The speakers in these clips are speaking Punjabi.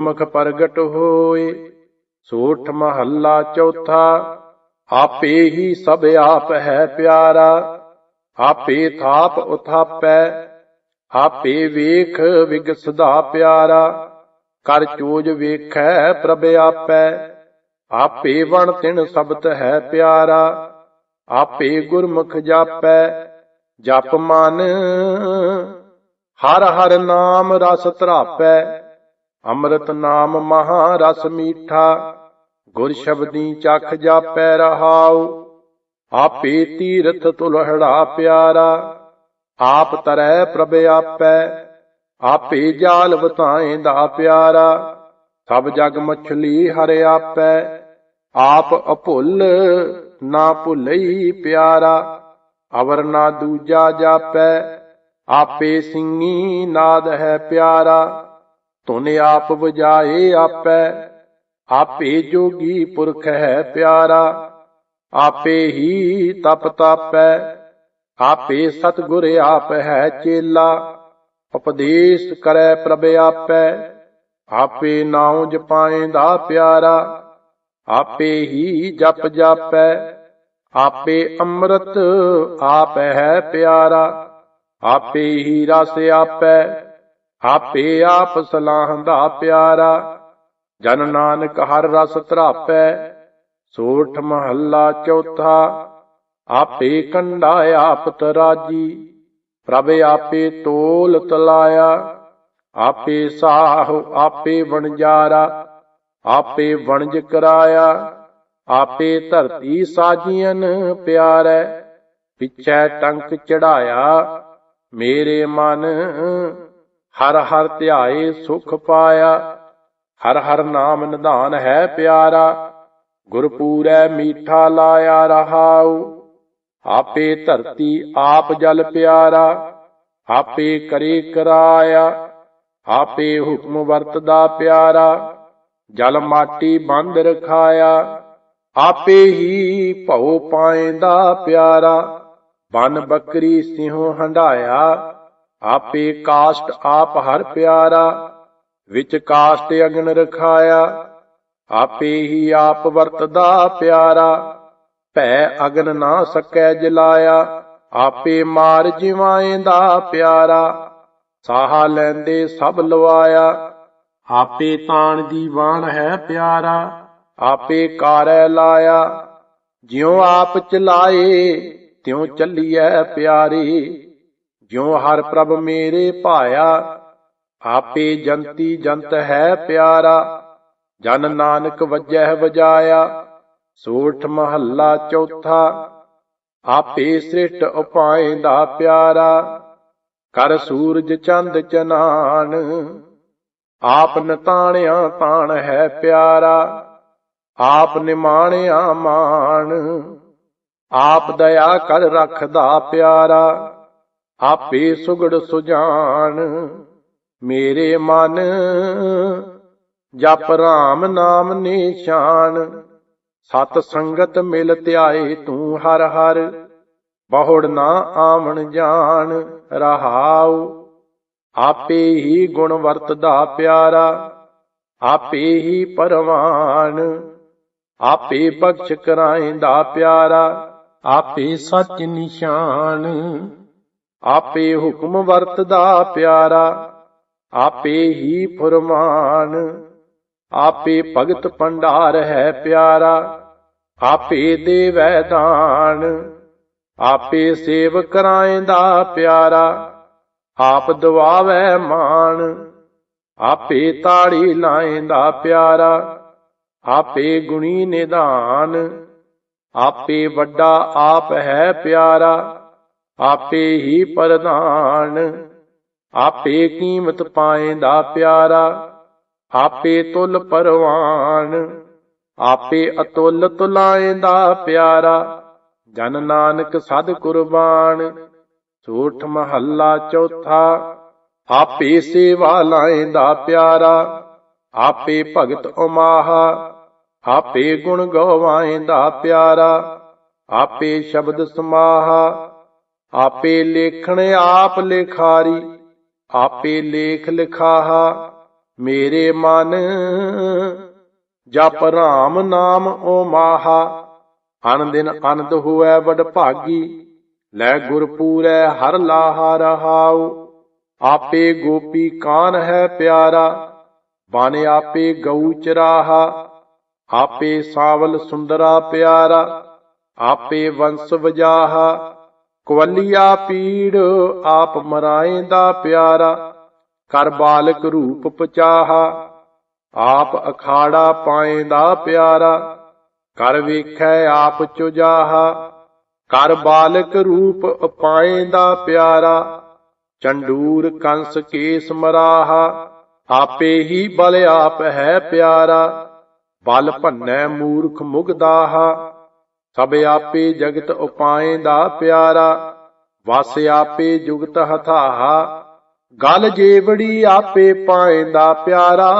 ਮੁਖ ਪ੍ਰਗਟ ਹੋਏ। ਸੋਠ ਮਹੱਲਾ ਚੌਥਾ, ਆਪੇ ਹੀ ਸਭ ਆਪ ਹੈ ਪਿਆਰਾ। ਆਪੇ ਥਾਪ ਉਥਾਪੈ, ਆਪੇ ਵੇਖ ਵਿਗਸਦਾ ਪਿਆਰਾ। ਕਰ ਚੋਜ ਵੇਖੈ ਪ੍ਰਭ ਆਪੈ, ਆਪੇ ਵਣ ਤਿਣ ਸਬਤ ਹੈ ਪਿਆਰਾ। ਆਪੇ ਗੁਰਮੁਖ ਜਾਪੈ, ਜਪ ਮਨ, ਹਰ ਹਰ ਨਾਮ ਰਸ ਧਰਾਪੈ। ਅੰਮ੍ਰਿਤ ਨਾਮ ਮਹਾ ਰਸ ਮੀਠਾ, ਗੁਰ ਸ਼ਬਦੀ ਚਖ ਜਾਪੈ ਰਹਾਉ, ਆਪੇ ਤੀਰਥ ਤੁਲਹੜਾ ਪਿਆਰਾ, ਆਪ ਤਰੈ ਪ੍ਰਭ ਆਪੈ, ਆਪੇ ਜਾਲ ਬਤਾਏ ਦਾ ਪਿਆਰਾ, ਸਭ ਜਗ ਮਛਲੀ ਹਰਿ ਆਪੈ, ਆਪ ਅਭੁੱਲ ਨਾ ਭੁੱਲਈ ਪਿਆਰਾ, ਅਵਰ ਨਾ ਦੂਜਾ ਜਾਪੈ, ਆਪੇ ਸਿੰਘੀ ਨਾਦ ਹੈ ਪਿਆਰਾ। ਤੁਨ ਆਪ ਬੁਝਾਏ ਆਪੈ, ਆਪੇ ਜੋਗੀ ਪੁਰਖ ਹੈ ਪਿਆਰਾ, ਆਪੇ ਹੀ ਤਪ ਤਾਪੈ, ਆਪੇ ਸਤਿਗੁਰ ਆਪ ਹੈ ਚੇਲਾ, ਉਪਦੇਸ਼ ਕਰੈ ਪ੍ਰਭ ਆਪੈ, ਆਪੇ ਨਾਉ ਜਪਾਏਂਦਾ ਪਿਆਰਾ, ਆਪੇ ਹੀ ਜਪ ਜਾਪੈ, ਆਪੇ ਅੰਮ੍ਰਿਤ ਆਪ ਹੈ ਪਿਆਰਾ, ਆਪੇ ਹੀ ਰਸ ਆਪੈ ਆਪੇ ਆਪ ਸਲਾਹ ਦਾ ਪਿਆਰਾ, ਜਨ ਨਾਨਕ ਹਰ ਰਸ ਧਰਾਪੈ, ਸੋਠ ਮਹੱਲਾ ਚੌਥਾ, ਆਪੇ ਕੰਡਾ ਆਪ ਤਰਾਜੀ ਪ੍ਰਭ ਆਪੇ ਤੋਲ ਤਲਾਇਆ, ਆਪੇ ਸਾਹ, ਆਪੇ ਵਣਜਾਰਾ, ਆਪੇ ਵਣਜ ਕਰਾਇਆ, ਆਪੇ ਧਰਤੀ ਸਾਜੀਆਂ ਪਿਆਰੈ, ਪਿਛੈ ਟੰਕ ਚੜਾਇਆ, ਮੇਰੇ ਮਨ ਹਰ ਹਰ ਧਿਆਏ ਸੁਖ ਪਾਇਆ, ਹਰ ਹਰ ਨਾਮ ਨਿਧਾਨ ਹੈ ਪਿਆਰਾ, ਗੁਰਪੂਰੈ ਮੀਠਾ ਲਾਇਆ ਰਹਾਉ। ਆਪੇ ਧਰਤੀ ਆਪ ਜਲ ਪਿਆਰਾ, ਆਪੇ ਕਰੇ ਕਰਾਇਆ, ਆਪੇ ਹੁਕਮ ਵਰਤਦਾ ਪਿਆਰਾ, ਜਲ ਮਾਟੀ ਬੰਦ ਰਖਾਇਆ, ਆਪੇ ਹੀ ਭਉ ਪਾਏਂਦਾ ਪਿਆਰਾ, ਬਨ ਬੱਕਰੀ ਸਿਉ ਹੰਡਾਇਆ ਆਪੇ ਕਾਸ਼ਟ ਆਪ ਹਰ ਪਿਆਰਾ, ਵਿੱਚ ਕਾਸ਼ਟ ਅਗਨ ਰਖਾਇਆ। ਆਪੇ ਹੀ ਆਪ ਵਰਤਦਾ ਪਿਆਰਾ, ਭੈ ਅਗਨ ਨਾ ਸਕੈ ਜਲਾਇਆ। ਆਪੇ ਮਾਰ ਜਿਵਾਏ ਦਾ ਪਿਆਰਾ, ਸਾਹਾ ਲੈਂਦੇ ਸਭ ਲਵਾਇਆ। ਆਪੇ ਤਾਣ ਦੀ ਬਾਣ ਹੈ ਪਿਆਰਾ, ਆਪੇ ਕਾਰੈ ਲਾਇਆ। ਜਿਉ ਆਪ ਚਲਾਏ, ਤਿਉ ਚੱਲੀਐ ਪਿਆਰੀ। ਜਿਉ ਹਰ ਪ੍ਰਭ ਮੇਰੇ ਭਾਇਆ, ਆਪੇ ਜੰਤੀ ਜੰਤ ਹੈ ਪਿਆਰਾ, ਜਨ ਨਾਨਕ ਵਜਹਿ ਵਜਾਇਆ, ਸੋਠ ਮਹੱਲਾ ਚੌਥਾ, ਆਪੇ ਸ੍ਰਿਸ਼ਟ ਦਾ ਪਿਆਰਾ, ਕਰ ਸੂਰਜ ਚੰਦ ਚਨਾਨ, ਆਪ ਨਤਾਣਿਆ ਤਾਣ ਹੈ ਪਿਆਰਾ, ਆਪ ਨਿਮਾਣਿਆ ਮਾਨ ਆਪ ਦਇਆ ਕਰ ਰੱਖਦਾ ਪਿਆਰਾ। ਆਪੇ ਸੁਗੜ ਸੁਜਾਨ। ਮੇਰੇ ਮਨ ਜਪ ਰਾਮ ਨਾਮ ਨਿਸ਼ਾਨ। ਸਤ ਸੰਗਤ ਮਿਲ ਧਿਆਏ ਤੂੰ ਹਰ ਹਰ, ਬਹੁੜ ਨਾ ਆਵਣ ਜਾਣ। ਰਹਾਉ, ਆਪੇ ਹੀ ਗੁਣ ਵਰਤਦਾ ਪਿਆਰਾ, ਆਪੇ ਹੀ ਪਰਵਾਨ। ਆਪੇ ਬਖਸ਼ ਕਰਾਇਂਦਾ ਪਿਆਰਾ, ਆਪੇ ਸੱਚ ਨਿਸ਼ਾਨ। ਆਪੇ ਹੁਕਮ ਵਰਤਦਾ ਪਿਆਰਾ, ਆਪੇ ਹੀ ਫਰਮਾਨ। ਆਪੇ ਭਗਤ ਭੰਡਾਰ ਹੈ ਪਿਆਰਾ, ਆਪੇ ਦੇਵੈ ਦਾਨ। ਆਪੇ ਸੇਵ ਕਰਾਇਂਦਾ ਪਿਆਰਾ, ਆਪ ਦਵਾਵੈ ਮਾਨ ਆਪੇ ਤਾੜੀ ਲਾਇਂਦਾ ਪਿਆਰਾ, ਆਪੇ ਗੁਣੀ ਨਿਧਾਨ। ਆਪੇ ਵੱਡਾ ਆਪ ਹੈ ਪਿਆਰਾ ਆਪੇ ਹੀ ਪ੍ਰਧਾਨ। ਆਪੇ ਕੀਮਤ ਪਾਏਂਦਾ ਪਿਆਰਾ, ਆਪੇ ਤੁਲ ਪਰਵਾਨ। ਆਪੇ ਅਤੁੱਲ ਤੁਲਾਏਂਦਾ ਪਿਆਰਾ, ਜਨ ਨਾਨਕ ਸਦ ਕੁਰਬਾਨ। ਝੂਠ ਮਹੱਲਾ ਚੌਥਾ, ਆਪੇ ਸੇਵਾ ਲਾਏਂਦਾ ਪਿਆਰਾ। ਆਪੇ ਭਗਤ ਉਮਾਹਾ, ਆਪੇ ਗੁਣ ਗਵਾਏਂਦਾ ਪਿਆਰਾ। ਆਪੇ ਸ਼ਬਦ ਸਮਾਹਾ ਆਪੇ ਲੇਖਣ ਆਪ ਲਿਖਾਰੀ, ਆਪੇ ਲੇਖ ਲਿਖਾਹਾ, ਮੇਰੇ ਮਨ ਜਪ ਰਾਮ ਨਾਮ ਓ ਮਾਹਾ ਅਨ ਦਿਨ ਅਨੰਦ ਹੋਐ ਵਡ ਭਾਗੀ, ਲੈ ਗੁਰ ਪੂਰੈ ਹਰ ਲਾਹਾ ਰਹਾਉ, ਆਪੇ ਗੋਪੀ ਕਾਨ ਹੈ ਪਿਆਰਾ, ਬਨ ਆਪੇ ਗਊ ਚਰਾਹਾ, ਆਪੇ ਸਾਵਲ ਸੁੰਦਰਾ ਪਿਆਰਾ, ਆਪੇ ਵੰਸ ਵਜਾਹਾ ਕਵਲੀਆ ਪੀੜ ਆਪ ਮਰਾਏ ਦਾ ਪਿਆਰਾ, ਕਰ ਬਾਲਕ ਰੂਪ ਪਚਾਹਾ, ਆਪ ਅਖਾੜਾ ਪਾਏ ਦਾ ਪਿਆਰਾ, ਕਰ ਵੇਖੈ ਆਪ ਚੁਜਾਹਾ, ਕਰ ਬਾਲਕ ਰੂਪ ਦਾ ਪਿਆਰਾ, ਚੰਡੂਰ ਕੰਸ ਕੇਸ ਮਰਾਹਾ, ਆਪੇ ਹੀ ਬਲ ਆਪ ਹੈ ਪਿਆਰਾ, ਬਲ ਭੰਨੈ ਮੂਰਖ ਮੁਗਦਾਹਾ ਸਭ ਆਪੇ ਜਗਤ ਉਪਾਏ ਦਾ ਪਿਆਰਾ, ਵਸ ਆਪੇ ਜੁਗਤ ਹਥਾਹਾ, ਗਲ ਜੇਵੜੀ ਆਪੇ ਪਾਏ ਦਾ ਪਿਆਰਾ।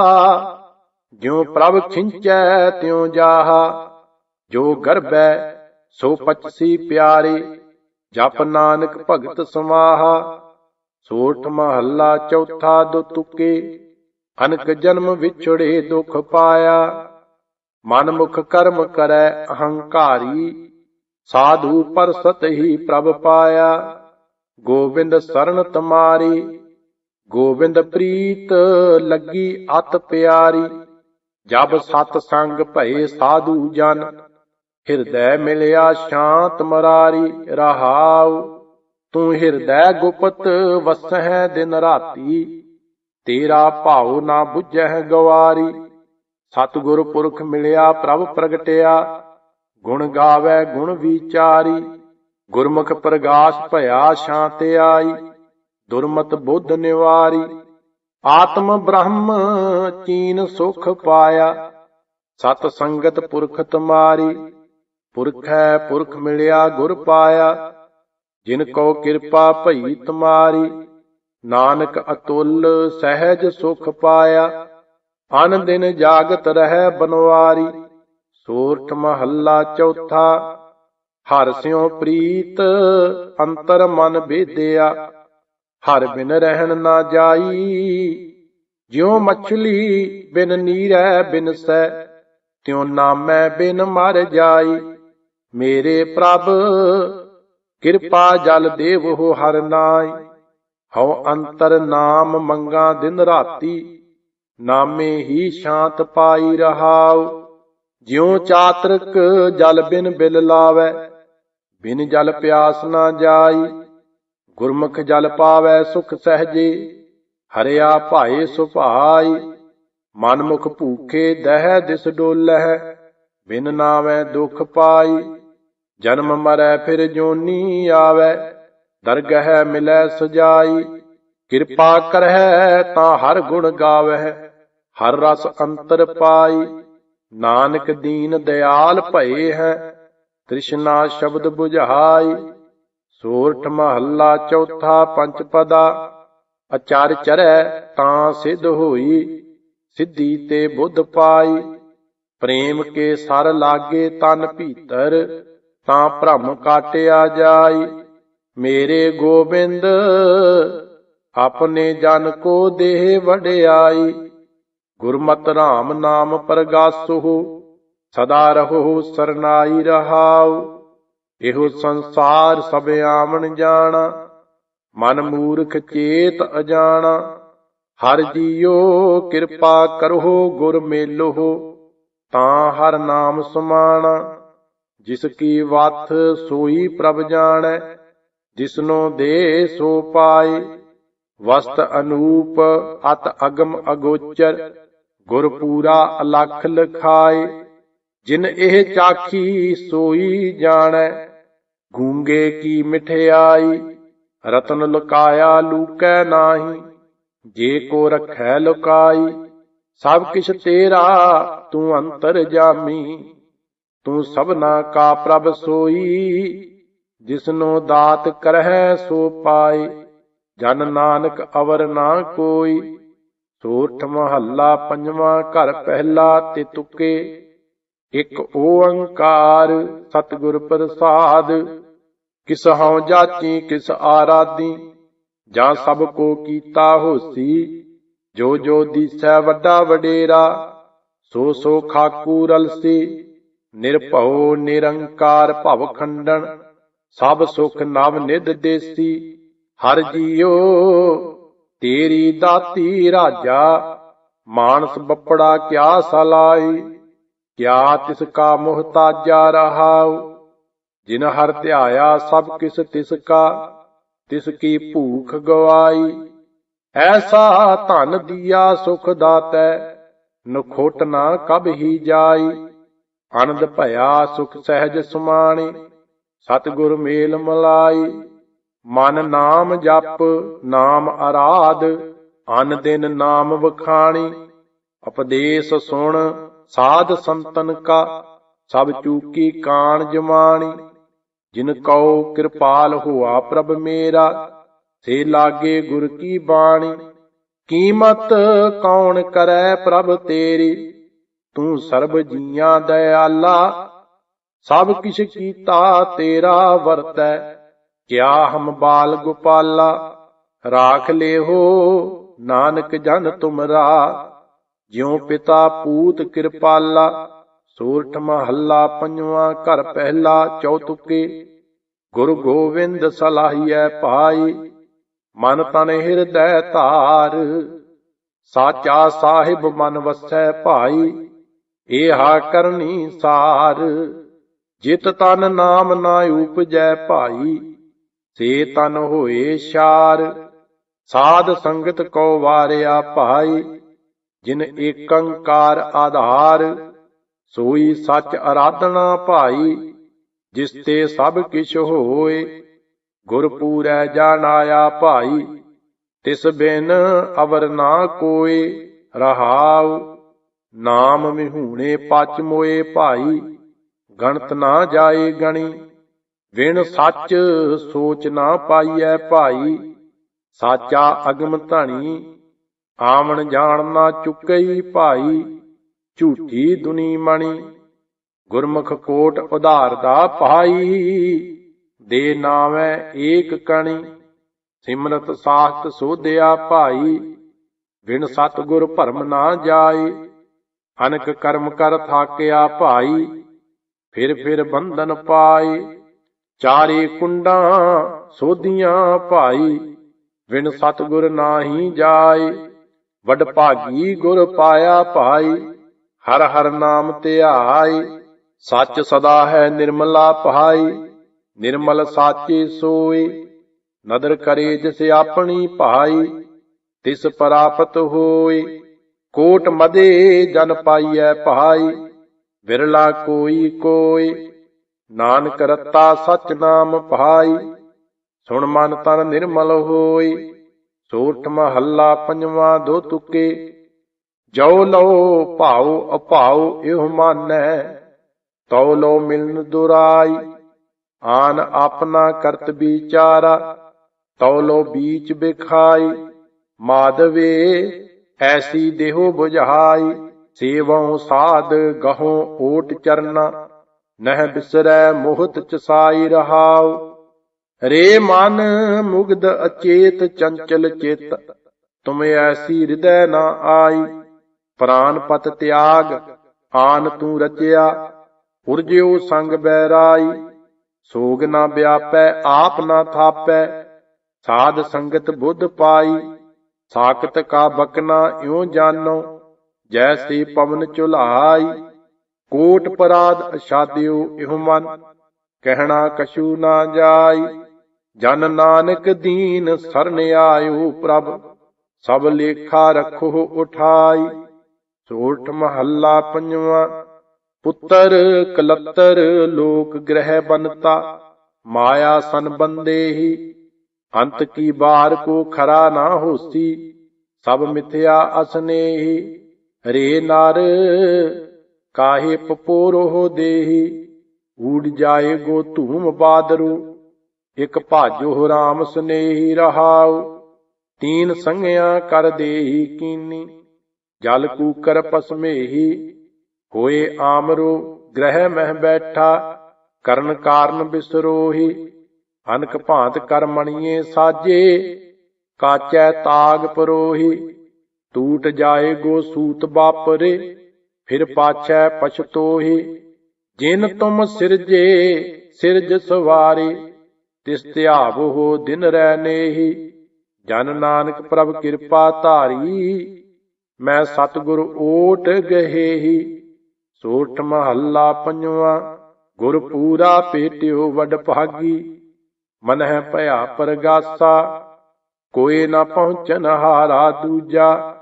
ਜਿਉ ਪ੍ਰਭ ਖਿੰਚੈ ਤਿਉ ਜਾਹਾ, ਜੋ ਗਰਬੈ ਸੋ ਪਚਸੀ ਪਿਆਰੇ, ਜਪ ਨਾਨਕ ਭਗਤ ਸਮਾਹਾ ਸੋਠ ਮਹੱਲਾ ਚੌਥਾ ਦੋ ਤੁਕੇ, ਅਨਕ ਜਨਮ ਵਿਛੜੇ ਦੁਖ ਪਾਇਆ। ਮਨ ਮੁਖ ਕਰਮ ਕਰੈ ਅਹੰਕਾਰੀ, ਸਾਧੂ ਪਰਸਤ ਹੀ ਪ੍ਰਭ ਪਾਇਆ। ਗੋਬਿੰਦ ਸਰਨ ਤਮਾਰੀ, ਗੋਬਿੰਦ ਪ੍ਰੀਤ ਲੱਗੀ ਅਤ ਪਿਆਰੀ। ਜਬ ਸਤ ਸੰਗ ਭਏ ਸਾਧੂ ਜਨ, ਹਿਰਦੈ ਮਿਲਿਆ ਸ਼ਾਂਤ ਮਰਾਰੀ, ਰਹਾਉ। ਤੂੰ ਹਿਰਦੈ ਗੁਪਤ ਵਸਹਿ ਦਿਨ ਰਾਤੀ, ਤੇਰਾ ਭਾਉ ਨਾ 부ਝਹਿ ਗਵਾਰੀ। ਸਤਿਗੁਰ ਪੁਰਖ ਮਿਲਿਆ, ਪ੍ਰਭ ਪ੍ਰਗਟਿਆ, ਗੁਣ ਗਾਵੇ, ਗੁਣ ਵਿਚਾਰੀ, ਗੁਰਮੁਖ ਪ੍ਰਗਾਸ ਭਇਆ ਸ਼ਾਂਤ ਆਈ, ਦੁਰਮਤ ਬੁੱਧ ਨਿਵਾਰੀ, ਆਤਮ ਬ੍ਰਹਮ ਚੀਨ ਸੁਖ ਪਾਇਆ, ਸਤ ਸੰਗਤ ਪੁਰਖ ਤੁਮਾਰੀ, ਪੁਰਖੈ ਪੁਰਖ ਮਿਲਿਆ, ਗੁਰ ਪਾਇਆ, ਜਿਨ ਕੋ ਕਿਰਪਾ ਭਈ ਤੁਮਾਰੀ, ਨਾਨਕ ਅਤੁੱਲ ਸਹਿਜ ਸੁਖ ਪਾਇਆ ਅਨ ਦਿਨ ਜਾਗਤ ਰਹਿ ਬਨਵਾਰੀ ਸੋਰਠ ਮਹੱਲਾ ਚੌਥਾ। ਹਰ ਸਿਉ ਪ੍ਰੀਤ ਅੰਤਰ ਮਨ ਬੇਦਿਆ ਹਰ ਬਿਨ ਰਹਿਣ ਨਾ ਜਾਈ। ਜਿਉ ਮਛਲੀ ਬਿਨ ਨੀਰੈ ਬਿਨ ਸੈ ਤਿਉ ਨਾਮੈ ਬਿਨ ਮਰ ਜਾਈ। ਮੇਰੇ ਪ੍ਰਭ, ਕਿਰਪਾ ਜਲ ਦੇਵ ਹੋ ਹਰ ਨਾਈ। ਹਉ ਅੰਤਰ ਨਾਮ ਮੰਗਾ ਦਿਨ ਰਾਤੀ। ਨਾਮੇ ਹੀ ਸ਼ਾਂਤ ਪਾਈ ਰਹਾਉ, ਜਿਉ ਚਾਤਰਕ ਜਲ ਬਿਨ ਬਿਲ ਲਾਵੈ, ਬਿਨ ਜਲ ਪਿਆਸ ਨਾ ਜਾਈ, ਗੁਰਮੁਖ ਜਲ ਪਾਵੈ ਸੁਖ ਸਹਜੇ, ਹਰਿਆ ਭਾਏ ਸੁਭਾਈ ਮਨ ਮੁਖ ਭੂਖੇ ਦਹਿ ਦਿਸ ਡੋਲਹਿ, ਬਿਨ ਨਾਵੈ ਦੁਖ ਪਾਈ, ਜਨਮ ਮਰੈ ਫਿਰ ਜੋਨੀ ਆਵੈ, ਦਰਗਹਿ ਮਿਲੈ ਸਜਾਈ, ਕਿਰਪਾ ਕਰਹਿ ਤਾਂ ਹਰ ਗੁਣ ਗਾਵਹਿ। ਹਰ ਰਸ ਅੰਤਰ ਪਾਈ, ਨਾਨਕ ਦੀਨ ਦਿਆਲ ਭਏ ਹੈ, ਤ੍ਰਿਸ਼ਨਾ ਸ਼ਬਦ 부ਝਾਈ ਸੋਰਠ ਮਹੱਲਾ ਚੌਥਾ ਪੰਜ ਪਦਾ, ਅਚਰ ਚਰੈ ਤਾਂ ਸਿਧ ਹੋਈ, ਸਿੱਧੀ ਤੇ ਬੁੱਧ ਪਾਈ, ਪ੍ਰੇਮ ਕੇ ਸਰ ਲਾਗੇ ਤਨ ਭੀਤਰ, ਤਾਂ ਭ੍ਰਮ ਕਾਟਿਆ ਜਾਈ, ਮੇਰੇ ਗੋਬਿੰਦ, ਆਪਣੇ ਜਨ ਕੋ ਦੇਹ ਵਡਿਆਈ ਗੁਰਮਤਿ RAM ਨਾਮ ਪ੍ਰਗਾਸੁ ਸਦਾ ਰਹੋ ਸਰਨਾਈ ਰਹਾਉ। ਇਹੋ ਸੰਸਾਰ ਸਭ ਆਵਣ ਜਾਣਾ, ਮਨ ਮੂਰਖ ਚੇਤ ਅਜਾਣਾ। ਹਰ ਜੀਓ ਕਿਰਪਾ ਕਰੋ ਗੁਰ ਮੇਲੋ ਤਾਂ ਹਰ ਨਾਮ ਸਮਾਣਾ। ਜਿਸ ਕੀ ਵਥ ਸੋਈ ਪ੍ਰਭ ਜਾਣੈ ਜਿਸਨੋ ਦੇ ਸੋ ਪਾਏ। ਵਸਤ ਅਨੂਪ, ਅਤ ਅਗਮ ਅਗੋਚਰ ਗੁਰ ਪੂਰਾ ਅਲਖ ਲਖਾਏ, ਜਿਨ ਇਹ ਚਾਖੀ ਸੋਈ ਜਾਣੈ, ਗੂੰਗੇ ਕੀ ਮਿਠਿਆਈ, ਰਤਨ ਲੁਕਾਇਆ ਲੂਕੈ ਨਾਹੀ, ਜੇ ਕੋ ਰਖੈ ਲੁਕਾਈ, ਸਭ ਕਿਛ ਤੇਰਾ ਤੂੰ ਅੰਤਰ ਜਾਮੀ, ਤੂੰ ਸਭਨਾ ਕਾ ਪ੍ਰਭ ਸੋਈ, ਜਿਸਨੋ ਦਾਤ ਕਰਹਿ ਸੋ ਪਾਏ, ਜਨ ਨਾਨਕ ਅਵਰ ਨਾ ਕੋਈ ਸੋਠ ਮਹੱਲਾ ਪੰਜਵਾਂ ਘਰ ਪਹਿਲਾ ਤੇ ਤੁਕੇ, ਇਕ ਓੰਕਾਰ ਸਤਿਗੁਰ ਪ੍ਰਸਾਦ। ਕਿਸ ਹਉ ਜਾਚੀ, ਕਿਸ ਆਰਾਦੀ ਜਾਂ ਸਭ ਕੋ ਕੀਤਾ ਹੋਸੀ। ਜੋ ਜੋ ਦੀਸੈ ਵੱਡਾ ਵਡੇਰਾ, ਸੋ ਸੋ ਖਾਕੂ ਰਲਸੀ। ਨਿਰਭਉ ਨਿਰੰਕਾਰ ਭਵ ਖੰਡਨ, ਸਭ ਸੁਖ ਨਵ ਨਿਧ ਦੇਸੀ। ਹਰ ਜੀਓ ਤੇਰੀ ਦਾਤੀ ਰਾਜਾ, ਮਾਨਸ ਬੱਪੜਾ ਕਿਆ ਸਲਾਈ? ਕਿਆ ਤਿਸ ਕਾ ਮੁਹਤਾਜਾ ਰਹਾਉ? ਜਿਨ ਹਰ ਧਿਆਇਆ ਸਭ ਕਿਸ ਤਿਸ ਕਾ, ਤਿਸ ਕੀ ਭੂਖ ਗਵਾਈ? ਐਸਾ ਧਨ ਦੀਆ ਸੁਖ ਦਾਤੈ, ਨਖੋਟ ਨਾ ਕਬ ਹੀ ਜਾਈ? ਆਨੰਦ ਭਇਆ ਸੁਖ ਸਹਿਜ ਸੁਮਾਣੀ, ਸਤਿਗੁਰ ਮੇਲ ਮਲਾਈ? ਮਨ ਨਾਮ ਜਪ, ਨਾਮ ਆਰਾਧ, ਅਨ ਦਿਨ ਨਾਮ ਵਖਾਣੀ, ਉਪਦੇਸ਼ ਸੁਣ, ਸਾਧ ਸੰਤਨ ਕਾ, ਸਭ ਚੂਕੀ ਕਾਣ ਜਮਾਣੀ। ਜਿਨ ਕਉ ਕਿਰਪਾਲ ਹੋਆ ਪ੍ਰਭ ਮੇਰਾ, ਸੇ ਲਾਗੇ ਗੁਰ ਕੀ ਬਾਣੀ। ਕੀਮਤ ਕੌਣ ਕਰੈ ਪ੍ਰਭ ਤੇਰੀ, ਤੂੰ ਸਰਬ ਜੀਆਂ ਦਇਆਲਾ, ਸਭ ਕਿਛ ਕੀਤਾ ਤੇਰਾ ਵਰਤੈ। ਕਿਆ ਹਮ ਬਾਲ ਗੋਪਾਲਾ? ਰਾਖ ਲਿਹੋ, ਨਾਨਕ ਜਨ ਤੁਮਰਾ। ਜਿਉ ਪਿਤਾ ਪੂਤ ਕਿਰਪਾਲਾ, ਸੂਰਠ ਮਹੱਲਾ ਪੰਜਵਾਂ ਘਰ ਪਹਿਲਾ ਚੌਤੁਕੇ। ਗੁਰੂ ਗੋਬਿੰਦ ਸਲਾਹੀਐ ਭਾਈ, ਮਨ ਤਨ ਹਿਰਦੈ ਧਾਰ। ਸਾਚਾ ਸਾਹਿਬ ਮਨ ਵਸੈ ਭਾਈ, ਏਹਾ ਕਰਨੀ ਸਾਰ। ਜਿਤ ਤਨ ਨਾਮ ਨਾ ਉਪਜੈ ਭਾਈ। ਸੇ ਤਨ ਹੋਏ ਸ਼ਾਰ, ਸਾਧ ਸੰਗਤ ਕੋ ਵਾਰਿਆ ਭਾਈ, ਜਿਨ ਏਕੰਕਾਰ ਆਧਾਰ, ਸੋਈ ਸੱਚ ਅਰਾਧਨਾ ਭਾਈ, ਜਿਸ ਤੇ ਸਭ ਕਿਛ ਹੋਏ, ਗੁਰ ਪੂਰੈ ਜਾਣਾਇਆ ਭਾਈ, ਤਿਸ ਬਿਨ ਅਵਰ ਨਾ ਕੋਏ, ਰਹਾਉ, ਨਾਮ ਮਿਹੂਣੇ ਪਚ ਮੋਏ ਭਾਈ, ਗਣਤ ਨਾ ਜਾਏ ਗਣੀ ਵਿਣ ਸੱਚ ਸੋਚ ਨਾ ਪਾਈਐ ਭਾਈ, ਸਾਚਾ ਅਗਮ ਧਣੀ, ਆਵਣ ਜਾਣ ਨਾ ਚੁੱਕਈ ਭਾਈ, ਝੂਠੀ ਦੁਨੀ ਮਣੀ, ਗੁਰਮੁਖ ਕੋਟ ਉਧਾਰ ਦਾ ਭਾਈ, ਦੇ ਨਾਵੇਂ ਏਕ ਕਣੀ, ਸਿਮਰਤ ਸਾਖਤ ਸੋਧਿਆ ਭਾਈ ਬਿਨ ਸਤਗੁਰ ਭਰਮ ਨਾ ਜਾਏ ਅਨਕ ਕਰਮ ਕਰ ਥਾਕਿਆ ਭਾਈ, ਫਿਰ ਫਿਰ ਬੰਧਨ ਪਾਏ ਚਾਰੇ ਕੁੰਡਾਂ ਸੋਧੀਆਂ ਭਾਈ, ਬਿਨ ਸਤਗੁਰ ਨਾਹੀ ਜਾਏ, ਵਡ ਭਾਗੀ ਗੁਰ ਪਾਇਆ ਭਾਈ, ਹਰ ਹਰ ਨਾਮ ਧਿਆਈ ਸੱਚ ਸਦਾ ਹੈ ਨਿਰਮਲਾ ਭਾਈ, ਨਿਰਮਲ ਸਾਚੇ ਸੋਏ, ਨਦਰ ਕਰੇ ਜਿਸ ਆਪਣੀ ਭਾਈ, ਤਿਸ ਪ੍ਰਾਪਤ ਹੋਏ, ਕੋਟ ਮਦੇ ਜਨ ਪਾਈਐ ਭਾਈ, ਵਿਰਲਾ ਕੋਈ ਕੋਈ ਨਾਨਕ ਰਤਾ ਸਚ ਨਾਮ ਭਾਈ ਸੁਣ ਮਨ ਤਨ ਨਿਰਮਲ ਹੋਈ ਸੋਰਠ ਮਹੱਲਾ ਪੰਜਵਾਂ ਦੋ ਤੁਕੇ ਜੋ ਲਓ ਭਾਉ ਅਭਾਉ ਇਹੋ ਮਾਨੈ, ਤਉ ਲੋ ਮਿਲਨ ਦੁਰਾਈ, ਆਨ ਆਪਣਾ ਕਰਤ ਵਿਚਾਰਾ, ਤਉ ਲੋ ਬੀਚ ਬਿਖਾਈ, ਮਾਧਵੇ ਐਸੀ ਦੇਹੋ 부ਝਾਈ ਸੇਵਉ ਸਾਧ ਗਹੋ ਓਟ ਚਰਨਾ ਨਹਿ ਬਿਸਰੈ ਮੋਹਤ ਚਸਾਈ ਰਹਾਉ। ਰੇ ਮਨ ਮੁਗਧ ਅਚੇਤ ਚੰਚਲ ਚਿਤ, ਤੁਮ ਐਸੀ ਹਿਰਦੈ ਨਾ ਆਈ। ਪ੍ਰਾਨ ਪਤ ਤਿਆਗ, ਆਨ ਤੂੰ ਰਚਿਆ ਉਰਜਿਓ ਸੰਗ ਬੈਰਾਈ। ਸੋਗ ਨਾ ਵਿਆਪੈ, ਆਪ ਨਾ ਥਾਪੈ, ਸਾਧ ਸੰਗਤ ਬੁੱਧ ਪਾਈ। ਸਾਖਤ ਕਾ ਬਕਨਾ ਇਉ ਜਾਣੋ ਜੈਸੀ ਪਵਨ ਚੁਲਾਈ। ਕੋਟ ਪਰਾਦ ਅਸ਼ਾਦਿਓ ਇਹੁ ਮਨ, ਕਹਿਣਾ ਕਛੂ ਨਾ ਜਾਈ। ਜਨ ਨਾਨਕ ਦੀਨ ਸਰਨ ਆਇਓ ਪ੍ਰਭ, ਸਭ ਲੇਖਾ ਰਖੋ ਉਠਾਈ। ਸੋਠ ਮਹੱਲਾ ਪੰਜਵਾਂ, ਪੁੱਤਰ ਕਲੱਤਰ ਲੋਕ ਗ੍ਰਹਿ ਬਨਤਾ, ਮਾਇਆ ਸੰਬੰਦੇ ਹੀ ਅੰਤ ਕੀ ਬਾਰ ਕੋ ਖਰਾ ਨਾ ਹੋਸੀ, ਸਭ ਮਿਥਿਆ ਅਸਨੇਹੀ। ਰੇ ਨਰ ਕਾਹੇ ਪਪੋਰੋ ਦੇਹੀ, ਊੜ ਜਾਏ ਗੋ ਧੂਮ ਬਾਦਰੂ, ਇਕ ਭਾਜੋ ਰਾਮ ਸਨੇਹੀ ਰਹਾਉ, ਤੀਨ ਸੰਗਿਆ ਕਰ ਦੇਹੀ ਕੀਨੀ, ਜਲ ਕੂਕਰ ਪਸਮੇਹੀ, ਹੋਏ ਆਮਰੋ ਗ੍ਰਹਿ ਮਹਿ ਬੈਠਾ, ਕਰਨ ਕਾਰਨ ਬਿਸਰੋਹੀ, ਅਨਕ ਭਾਂਤ ਕਰ ਮਣੀਏ ਸਾਜੇ, ਕਾਚੈ ਤਾਗ ਪਰੋਹੀ ਟੂਟ ਜਾਏ ਗੋ ਸੂਤ ਬਾਪਰੇ ਫਿਰ ਪਾਛੈ ਪਛਤੋਹੀ, ਜਿਨ ਤੁਮ ਸਿਰਜੇ, ਸਿਰਜ ਸਵਾਰੇ, ਤਿਸ ਧਿਆਵ ਹੋ ਦਿਨ ਰਹਿ ਨੇਹੀ। ਜਨ ਨਾਨਕ ਪ੍ਰਭ ਕਿਰਪਾ ਧਾਰੀ, ਮੈਂ ਸਤਿਗੁਰ ਓਟ ਗਹੇਹੀ। ਸੋਠ ਮਹੱਲਾ ਪੰਜਵਾ, ਗੁਰ ਪੂਰਾ ਪੇਟਿਓ ਵਡ ਭਾਗੀ। ਮਨ ਹੈ ਭਇਆ ਪਰਗਾਸਾ, ਕੋਈ ਨਾ ਪਹੁੰਚਨ ਹਾਰਾ ਦੂਜਾ।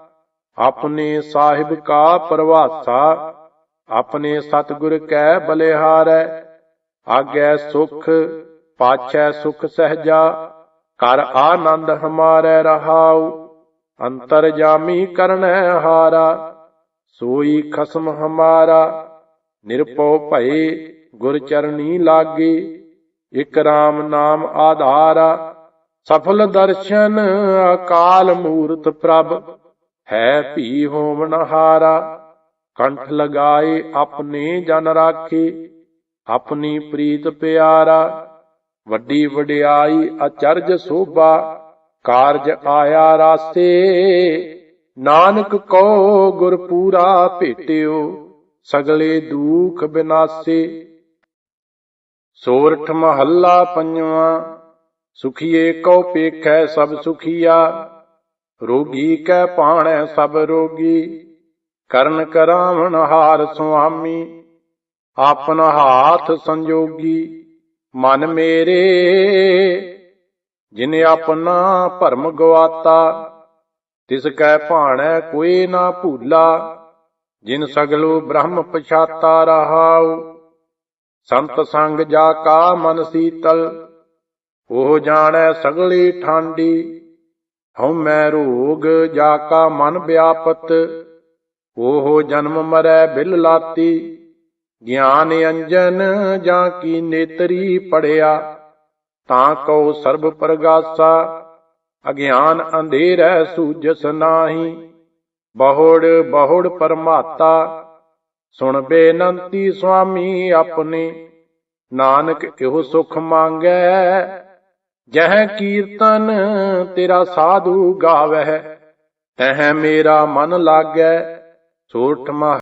ਆਪਣੇ ਸਾਹਿਬ ਕਾ ਪ੍ਰਵਾਸਾ, ਆਪਣੇ ਸਤਿਗੁਰ ਕੈ ਬਲਿਹਾਰੈ, ਆਗੈ ਸੁਖ, ਪਾਛੈ ਸੁਖ ਸਹਜਾ, ਕਰ ਆਨੰਦ ਹਮਾਰੇ ਰਹਾਉ, ਅੰਤਰ ਜਾਮੀ ਕਰਨੈ ਹਾਰਾ, ਸੋਈ ਖਸਮ ਹਮਾਰਾ ਨਿਰਭਉ ਭਏ ਗੁਰ ਚਰਨੀ ਲਾਗੇ, ਇਕ ਰਾਮ ਨਾਮ ਆਧਾਰਾ, ਸਫਲ ਦਰਸ਼ਨ ਅਕਾਲ ਮੂਰਤ ਪ੍ਰਭ। ਹੈ ਭੀ ਹੋਵਨ ਹਾਰਾ, ਕੰਠ ਲਗਾਏ ਆਪਣੇ ਜਨ ਰਾਖੇ, ਆਪਣੀ ਪ੍ਰੀਤ ਪਿਆਰਾ, ਵੱਡੀ ਵਡਿਆਈ ਅਚਰਜ ਸੋਭਾ, ਕਾਰਜ ਆਇਆ ਰਾਸੇ, ਨਾਨਕ ਕੋ ਗੁਰ ਪੂਰਾ ਭੇਟਿਓ, ਸਗਲੇ ਦੁਖ ਬਿਨਾਸੇ। ਸੋਰਠ ਮਹੱਲਾ ਪੰਜਵਾ, ਸੁਖੀਏ ਕਉ ਪੇਖੈ ਸਭ ਸੁਖੀਆ ਰੋਗੀ ਕੈ ਪਾਣੈ ਸਭ ਰੋਗੀ, ਕਰਨ ਕਰਾਵਣ ਹਾਰ ਸੁਆਮੀ, ਆਪਨ ਹਾਥ ਸੰਜੋਗੀ, ਮਨ ਮੇਰੇ, ਜਿਨੇ ਆਪਣਾ ਭਰਮ ਗਵਾਤਾ, ਤਿਸ ਕੈ ਭਾਣੈ ਕੋਈ ਨਾ ਭੂਲਾ, ਜਿਨ ਸਗਲੋ ਬ੍ਰਹਮ ਪਛਾਤਾ ਰਹਾਉ। ਸੰਤ ਸੰਗ ਜਾ ਕਾ ਮਨ ਸੀਤਲ, ਉਹ ਜਾਣੈ ਸਗਲੀ ਠਾਂਡੀ ਹਉ ਮੈਂ ਰੋਗ ਜਾ ਕਾ ਮਨ ਵਿਆਪਤ, ਓਹੋ ਜਨਮ ਮਰੈ ਬਿਲ ਲਾਤੀ। ਗਿਆਨ ਅੰਜਨ ਜਾਂ ਕੀ ਨੇਤਰੀ ਪੜਿਆ, ਤਾਂ ਕਉ ਸਰਬ ਪ੍ਰਗਾਸਾ। ਅਗਿਆਨ ਅੰਧੇਰੈ ਸੂਜਸ ਨਾਹੀ, ਬਹੁੜ ਬਹੁੜ ਪਰਮਾਤਾ। ਸੁਣ ਬੇਨੰਤੀ ਸੁਆਮੀ ਆਪਣੇ, ਨਾਨਕ ਇਹੋ ਸੁਖ ਮੰਗੈ ਜਹ ਕੀਰਤਨ ਤੇਰਾ ਸਾਧੂ ਗਾਵਹਿ ਤਹ ਮੇਰਾ ਮਨ ਲਾਗੈ ਸੋਠ ਮਹ